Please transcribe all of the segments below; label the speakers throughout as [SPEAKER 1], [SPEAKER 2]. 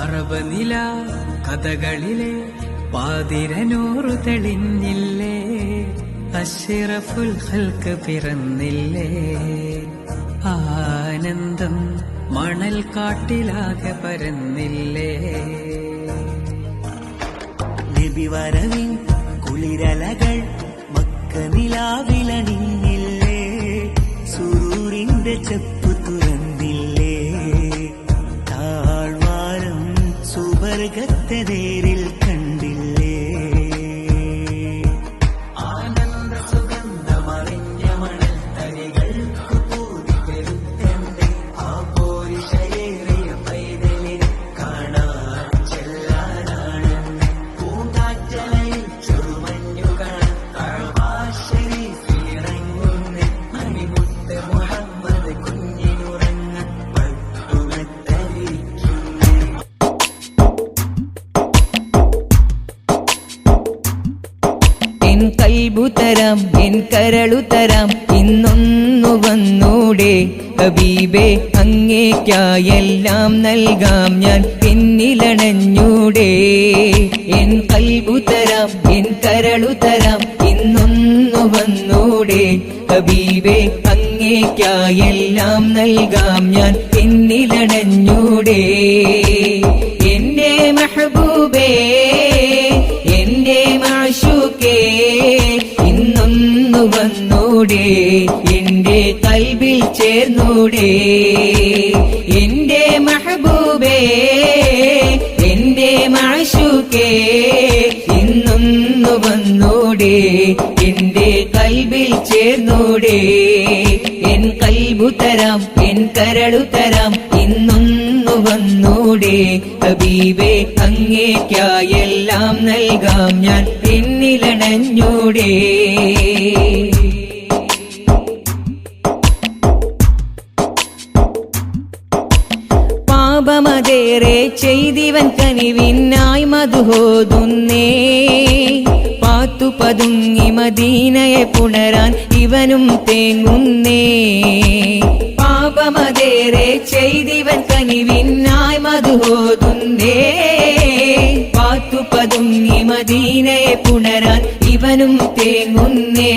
[SPEAKER 1] അറബനില കഥകളിലെ പാതിരനൂറു തെളിഞ്ഞില്ലേ? അഷിറഫുൽ പിറന്നില്ലേ? ആനന്ദം മണൽ കാട്ടിലാകെ പരന്നില്ലേ?
[SPEAKER 2] നബി വരവിൻ കുളിരലകൾ മക്ക നിലാവിലണിഞ്ഞില്ലേ സുരൂരിന്റെ ചെപ്പു
[SPEAKER 3] കൽബു എൻ കരളു തരാം. ഇന്നൊന്നു വന്നൂടെ ഹബീബേ അങ്ങേക്കായെല്ലാം നൽകാം ഞാൻ പിന്നിലണഞ്ഞൂടെ. എൻ കൽബു എൻ കരളു തരാം. ഇന്നൊന്നു വന്നൂടെ ഹബീബേ അങ്ങേക്കായെല്ലാം നൽകാം ഞാൻ പിന്നിലണഞ്ഞൂടെ. എന്റെ മെഹബൂബേ ഇന്നൊന്നു വന്നൂടെ. എന്റെ കൽവിൽ ചേർന്നൂടെ. എന്റെ മഹബൂബേ എന്റെ മാഷുക്കേ ഇന്നൊന്നു വന്നൂടെ. എന്റെ കൽവിൽ ചേർന്നൂടെ. എൻ കൽബു തരാം എൻ കരളു തരാം വന്നൂടെ. ഹബീബേ അങ്ങേക്കായെല്ലാം നൽകാം ഞാൻ പിന്നിലണഞ്ഞൂടെ പാപമതേറെ ചെയ്തിവൻ കനിവിനായി മധുഹോതുന്നേ പാത്തു പതുങ്ങി മദീനയെ പുണരാൻ ഇവനും തേങ്ങുന്നേ. പാപമതേറെ ചെയ്തിവൻ കനിവിനായി മധുഹോതുന്നേ പാത്തുപതും മദീനയെ പുണരാൻ ഇവനും തേങ്ങുന്നേ.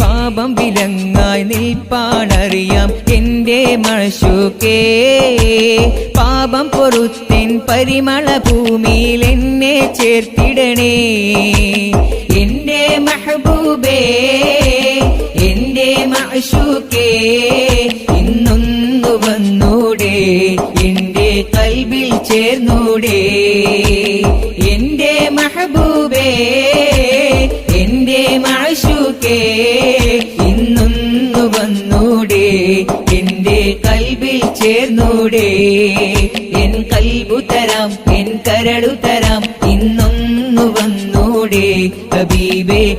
[SPEAKER 3] പാപം വിലങ്ങായി നിൽപ്പാണറിയാം എന്റെ മഴശുക്കേ പാപം പൊറുത്തിൻ പരിമള ഭൂമിയിൽ എന്നെ ചേർത്തിടണേ. എന്റെ മഹബൂബേ. മഴശുക്കേ ഇന്നൊന്നു വന്നൂടെ എന്റെ കൽബിൽ ചേർന്നൂടെ. എന്റെ മഹബൂബേ എന്റെ മഴശുക്കേ ഇന്നൊന്നു വന്നൂടെ എന്റെ കൽബിൽ ചേർന്നൂടെ. എൻ കൽബു തരാം എൻ കരളു തരാം ഇന്നൊന്നു വന്നൂടെ. ഹബീബേ